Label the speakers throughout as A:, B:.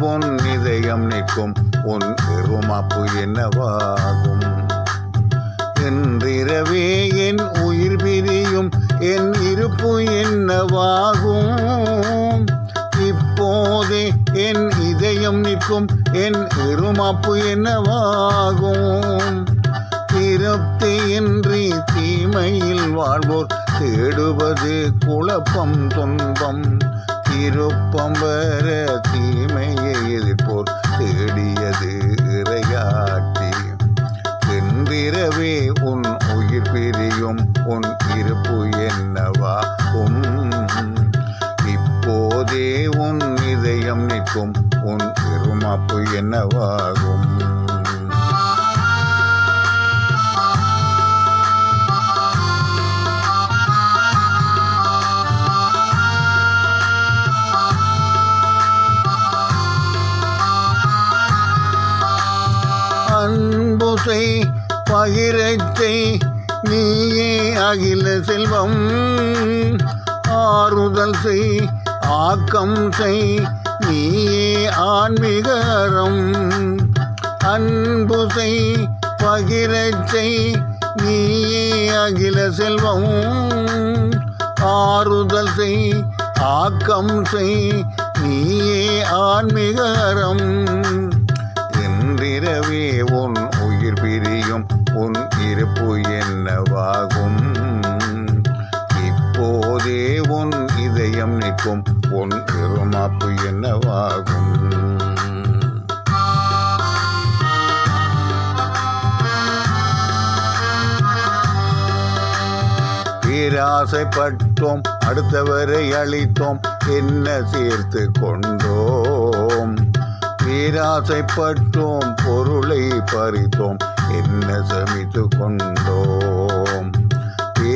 A: உன் இதயம் நிற்கும் உன் இருமாப்பு என்னவாகும்? என்றிரவே என் உயிர் பிரியும் என் இருப்பு என்னவாகும்? இப்போதே என் இதயம் நிற்கும் என் இருமாப்பு என்னவாகும்? திருப்தியின்றி தீமையில் வாழ்வோர் தேடுவது குழப்பம் துன்பம். திருப்பம் வர தீமையை எதிர்ப்போர் தேடியது இறையாட்சி என்றிரவே உன் உயிர் பிரியும் உன் இருப்பு என்னவாகும் இப்போதே உன் இதயம் நிற்கும் உன் இருமாப்பு என்னவாகும்? பகிரத்தை நீயே அகில செல்வம். ஆறுதல் செய் ஆக்கம் செய் நீயே ஆன்மீகரம். அன்பு செய் பகிரச்சை நீயே அகில செல்வம். ஆறுதல் செய் ஆக்கம் செய் நீயே ஆன்மீகரம். என்றிரவே உன் இதயம் உன் இருமாப்பு என்னவாகும்? பேராசைப்பட்டோம் அடுத்தவரை அழித்தோம். என்ன சேர்த்து கொண்டோம்? பேராசைப்பட்டோம் பொருளை பறித்தோம். என்ன சமித்து கொண்டோம்?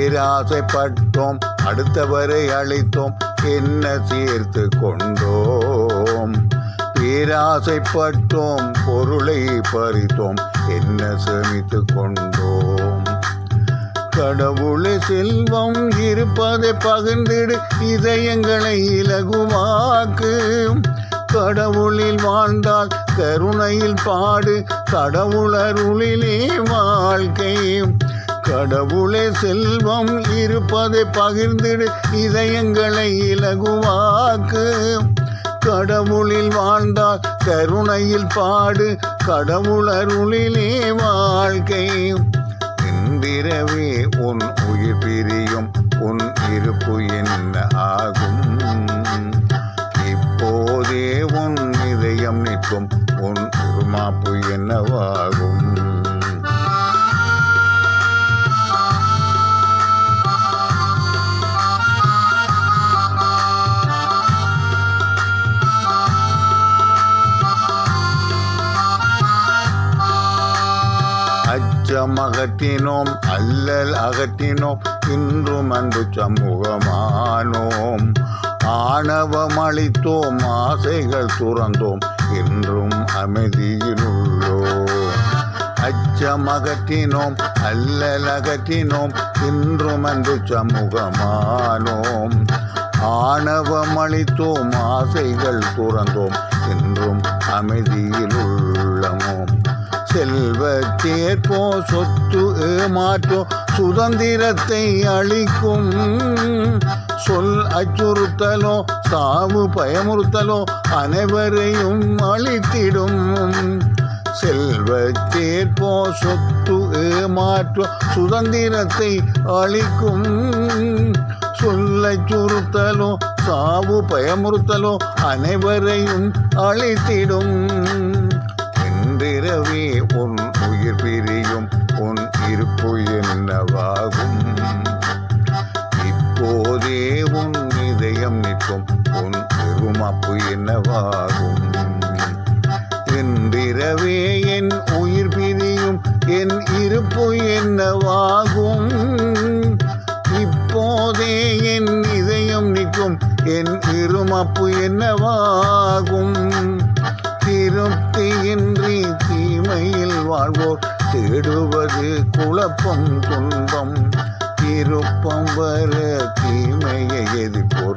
A: பேராசைப்பட்டோம் அடுத்தவரை அழைத்தோம் என்ன சேர்த்து கொண்டோம்? பேராசைப்பட்டோம் பொருளை பறித்தோம் என்ன சேமித்து கொண்டோம்? கடவுளை செல்வம் இருப்பதை பகிர்ந்திடு இதயங்களை இலகுவாக்கு. கடவுளில் வாழ்ந்தால் கருணையில் பாடு கடவுளருளிலே வாழ்க்கை. கடவுளே செல்வம் இருப்பதை பகிர்ந்திடு இதயங்களை இலகுவாக்கு. கடவுளில் வாழ்ந்தால் கருணையில் பாடு கடவுள் அருளிலே வாழ்க்கை. இன்றிரவே உன் உயிர் பிரியும் உன் இருப்பு அச்சம் அகற்றினோம் அல்லல் அகற்றினோம். இன்றும் அன்பு சமூகமானோம். ஆணவம் அளித்தோம் ஆசைகள் துறந்தோம். என்றும் அமைதியிலுள்ளோம். அச்சம் அகற்றினோம் அல்லல் அகற்றினோம். இன்றும் அன்பு சமூகமானோம். ஆணவம் அளித்தோம் ஆசைகள் துறந்தோம். என்றும் அமைதியில் உள்ளம் செல்வத்தேற்போ சொத்து ஏமாற்றோ சுதந்திரத்தை அளிக்கும். சொல் அச்சுறுத்தலோ சாவு பயமுறுத்தலோ அனைவரையும் அழித்திடும். செல்வத்தேற்போ சொத்து ஏமாற்றோ சுதந்திரத்தை அளிக்கும். சொல்லை சுறுத்தலோ சாவு பயமுறுத்தலோ அனைவரையும் அழித்திடும். என்றிரவே உன் உயிர் பிரியும் உன் இருப்பு என்னவாகும்? இப்போதே உன் இதயம் நிற்கும் உன் பெருமாப்பு என்னவாகும்? என்றிரவே என் உயிர் பிரியும் என் இருப்பு என்னவாகும்? இப்போதே என் இதயம் நிற்கும் என் இருமாப்பு என்னவாகும்? தேடுவது குழப்பம் துன்பம். திருப்பம் வர தீமையை எதிர்ப்போர்